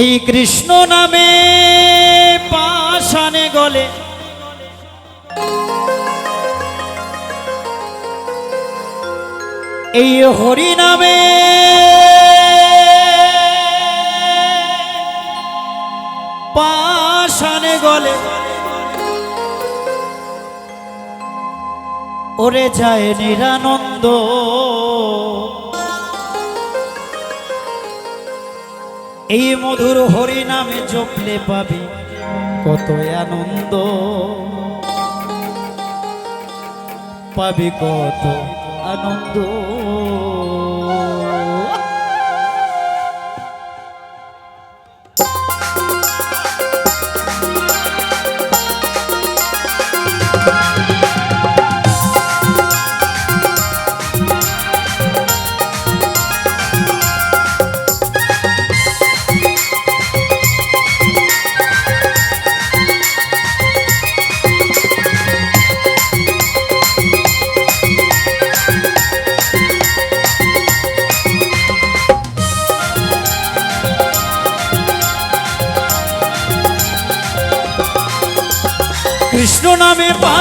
এই কৃষ্ণ নামে পাশানে গলে। এই হরি নামে পাশানে গলে। ওরে যায় নিরানন্দ এই মধুর হরি নামে জপলে পাবি। কত আনন্দ। পাবি কত আনন্দ।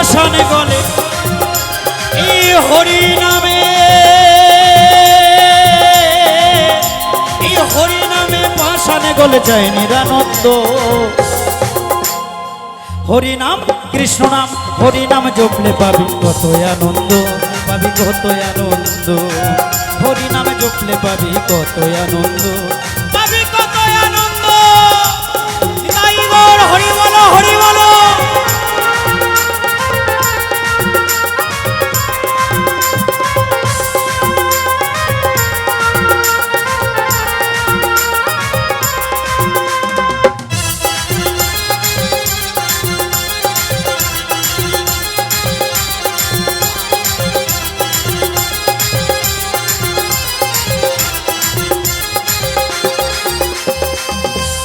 পাশানে গলে এই হরি নামে। এই হরি নামে পাশানে গলে যায় নিরানন্দ। হরি নাম কৃষ্ণ নাম, হরি নাম জপলে পাবি কত আনন্দ, পাবি কত আনন্দ। হরি নামে জপলে পাবি কত আনন্দ।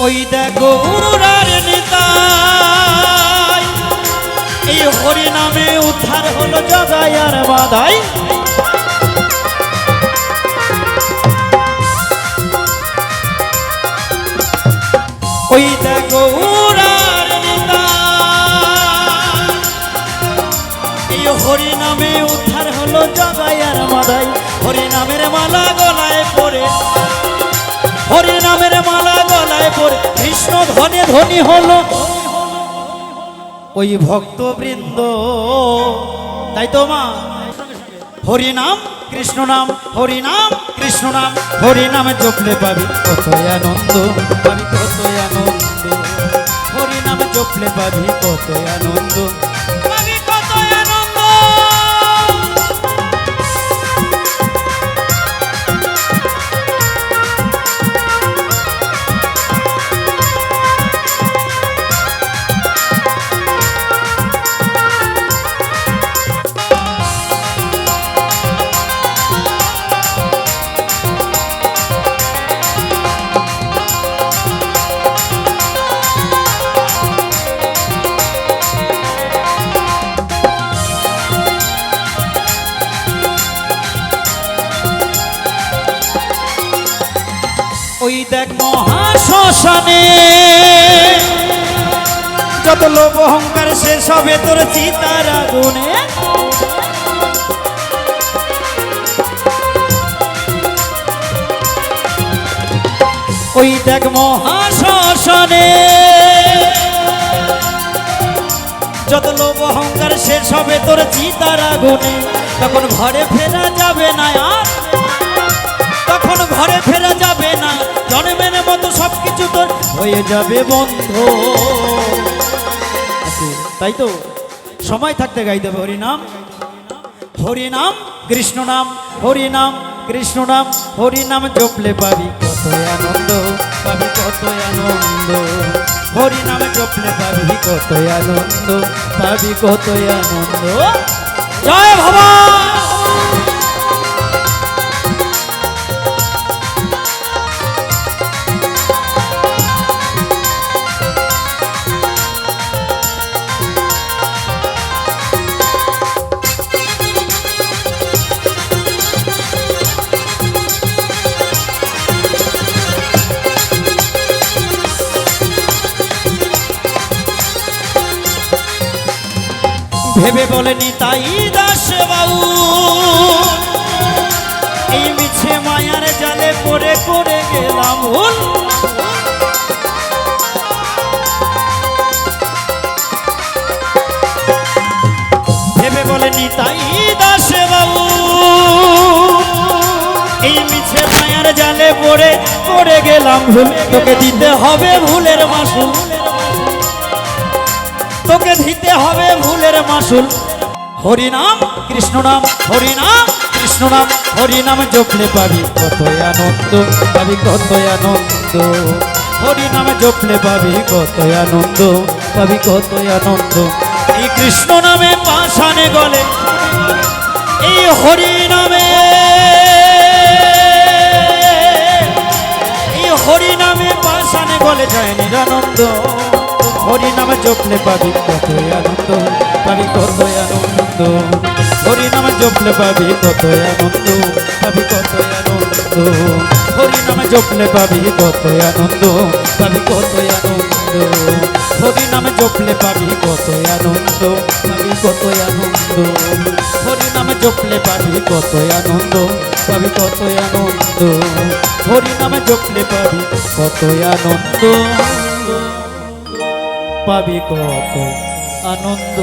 ওই দেখো উড়ার নেতাই। এই হরি নামে উদ্ধার হলো জগাই আর বাধাই। ওই দেখো উড়ার নেতাই। এই হরি নামে উদ্ধার হলো জগাই আর বাধাই। হরি নামের মালা গলায় পড়ে হরি নামের মালা কৃষ্ণ ধনে ধনী হল। ওই ভক্তবৃন্দ, তাই তো মা। হরি নাম, কৃষ্ণ নাম, হরি নাম, কৃষ্ণ নাম, হরি নামে জপলে পাবি কত আনন্দ, পাবি কত আনন্দ। হরি নামে জপলে পাবি কত আনন্দ। ওই দেখ মহাশ্মশানে। যত লোভ অহংকার শেষ হবে তোর চিতার আগুনে। ওই দেখ মহাশ্মশানে। যত লোভ অহংকার শেষ হবে তোর চিতার আগুনে। তখন ঘরে ফেরা যাবে না আর। হয়ে যাবে বন্ধ। তাই তো? সময় থাকতে গাইতে হবে। হরিনাম হরিনাম কৃষ্ণ নাম হরিনাম কৃষ্ণ নাম হরিনাম জপলে পাবি কত আনন্দ, পাবি কত আনন্দ। হরিনাম জপলে পাবি কত আনন্দ, পাবি কত আনন্দ। জয় ভগবান! ভেবে বলেনি তাই দাস বাবু এই মিছে মায়ার জালে পড়ে করে গেলাম ভুল ভেবে বলেনি তাই দাস বাবু এই মিছে মায়ার জালে পড়ে পড়ে গেলাম ভুল তোকে দিতে হবে ভুলের মাসুল। তোকে হবে ভুলের মাসুল। হরিনাম, কৃষ্ণ নাম, হরিনাম, কৃষ্ণ নাম, হরিনাম জপলে পাবি কত আনন্দ, পাবি কত আনন্দ। হরিনাম জপলে পাবি কত আনন্দ, পাবি কত আনন্দ। এই কৃষ্ণ নামে পাশানে গলে, এই হরি নামে এই হরি নামে পাশানে গলে যায় নিরানন্দ। হরি নামে জপলে পাবি কত আনন্দ পাবি কত আনন্দ। হরি নামে জপলে পাবি কত আনন্দ পাবি কত আনন্দ। হরি নামে জপলে পাবি কত আনন্দ পাবি কত আনন্দ। হরি নামে জপলে পাবি কত আনন্দ পাবি কত আনন্দ। হরি নামে জপলে পাবি কত আনন্দ পাবি কত আনন্দ। হরি নামে জপলে পাবি কত আনন্দ। পাবি কত আনন্দ।